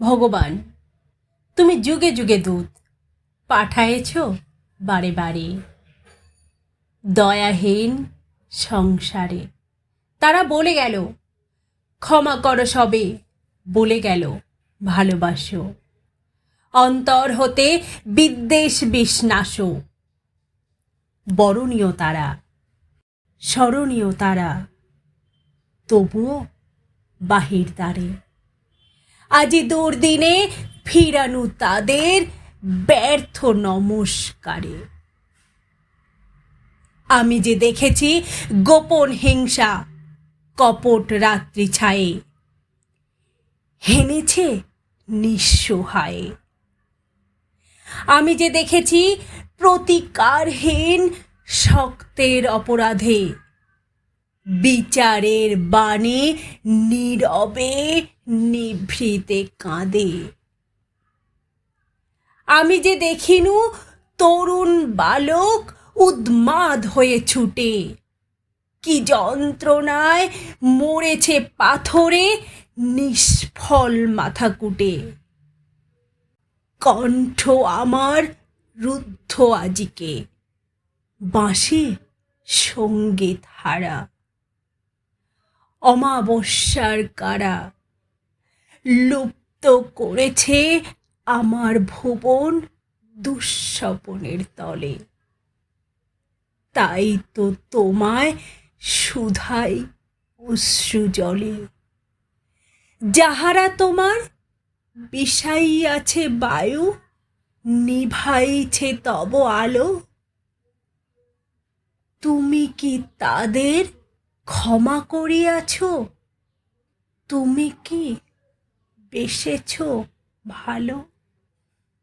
ভগবান, তুমি যুগে যুগে দূত, পাঠায়েছ বারে বারে। দয়াহীন সংসারে। তারা বলে গেল, ক্ষমা করো সবে, বলে গেল, ভালোবাসো। অন্তর হতে বিদ্বেষ বিষ্ণাস। বরণীয় তারা, স্মরণীয় তারা, তবুও বাহির দ্বারে। আজি দুর্দিনে ফিরানু তাদের ব্যর্থ নমস্কারে। আমি যে দেখেছি গোপন হিংসা কপট রাত্রি ছায়ে, হেনেছে নিঃসহায়ে আমি যে দেখেছি প্রতিকারহীন শক্তের অপরাধে বিচারের বাণী নীরবে নিভৃতে কাঁদে। আমি যে দেখিনু তরুণ বালক উদ্মাদ হয়ে ছুটে। কি যন্ত্রণায় মরেছে পাথরে নিষ্ফল মাথা কুটে কণ্ঠ আমার রুদ্ধ আজিকে, বাঁশি সংগীত হারা। অমাবস্যার কারা লুপ্ত করেছে আমার ভুবন দুঃস্বপনের তলে। তাই তো তোমায় সুধাই অশ্রু জলে। যাহারা তোমার বিষাই আছে বায়ু, নিভাইছে তব আলো। তুমি কি তাদের ক্ষমা করিয়াছ? তুমি কি বেসেছ ভালো?